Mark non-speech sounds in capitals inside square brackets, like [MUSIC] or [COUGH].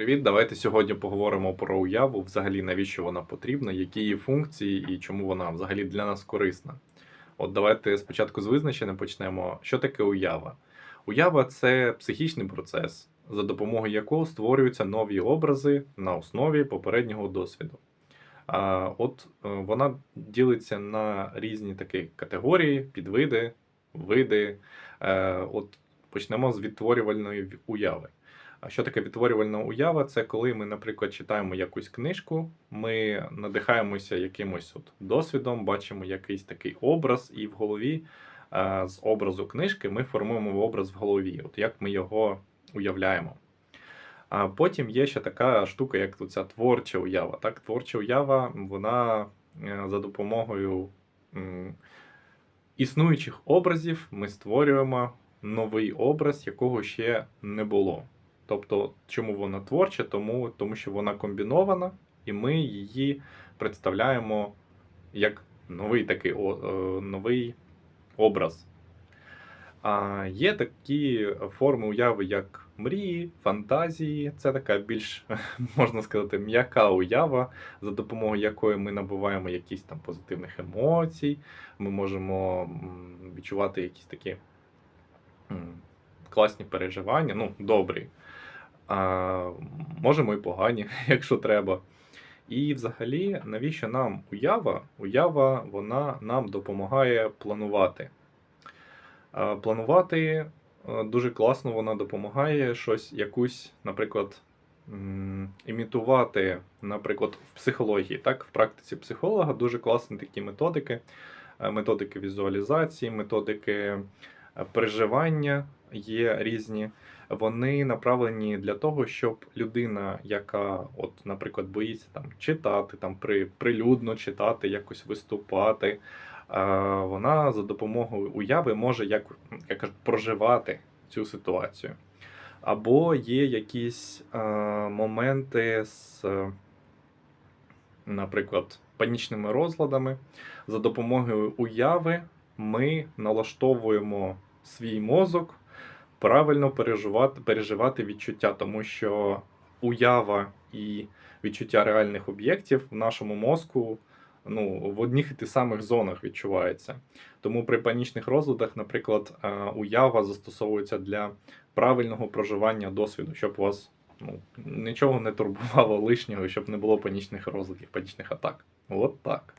Привіт, давайте сьогодні поговоримо про уяву, взагалі навіщо вона потрібна, які її функції і чому вона взагалі для нас корисна. От давайте спочатку з визначення почнемо. Що таке уява? Уява це психічний процес, за допомогою якого створюються нові образи на основі попереднього досвіду. А, От е, вона ділиться на різні такі категорії, підвиди, види. Е, От почнемо з відтворювальної уяви. А що таке відтворювальна уява? Це коли ми, наприклад, читаємо якусь книжку, ми надихаємося якимось от досвідом, бачимо якийсь такий образ, і в голові е, з образу книжки ми формуємо образ в голові, от як ми його уявляємо. А потім є ще така штука, як ця творча уява. Так, творча уява, вона е, за допомогою існуючих образів ми створюємо новий образ, якого ще не було. Тобто, чому вона творча? Тому, тому що вона комбінована, і ми її представляємо як новий такий о, е, новий образ. А є такі форми уяви, як мрії, фантазії. Це така більш, [LAUGHS] можна сказати, м'яка уява, за допомогою якої ми набуваємо якісь там позитивних емоцій. Ми можемо відчувати якісь такі класні переживання, ну, добрі. А, можемо і погані, [LAUGHS] якщо треба. І взагалі, навіщо нам уява? Уява вона нам допомагає планувати. Планувати е, дуже класно вона допомагає щось, якусь, наприклад, імітувати, наприклад, в психології. Так, в практиці психолога дуже класні такі методики, е, методики візуалізації, методики е, переживання є різні. Вони направлені для того, щоб людина, яка, от, наприклад, боїться там читати, там при, прилюдно читати, якось виступати, е, вона за допомогою уяви може як, як кажуть, проживати цю ситуацію. Або є якісь е, моменти з, наприклад, панічними розладами. За допомогою уяви ми налаштовуємо свій мозок правильно переживати, переживати відчуття, тому що уява і відчуття реальних об'єктів в нашому мозку ну, в одних і тих самих зонах відчувається. Тому при панічних розладах, наприклад, е, уява застосовується для правильного проживання досвіду, щоб у вас ну, нічого не турбувало лишнього, щоб не було панічних розладів, панічних атак. От так.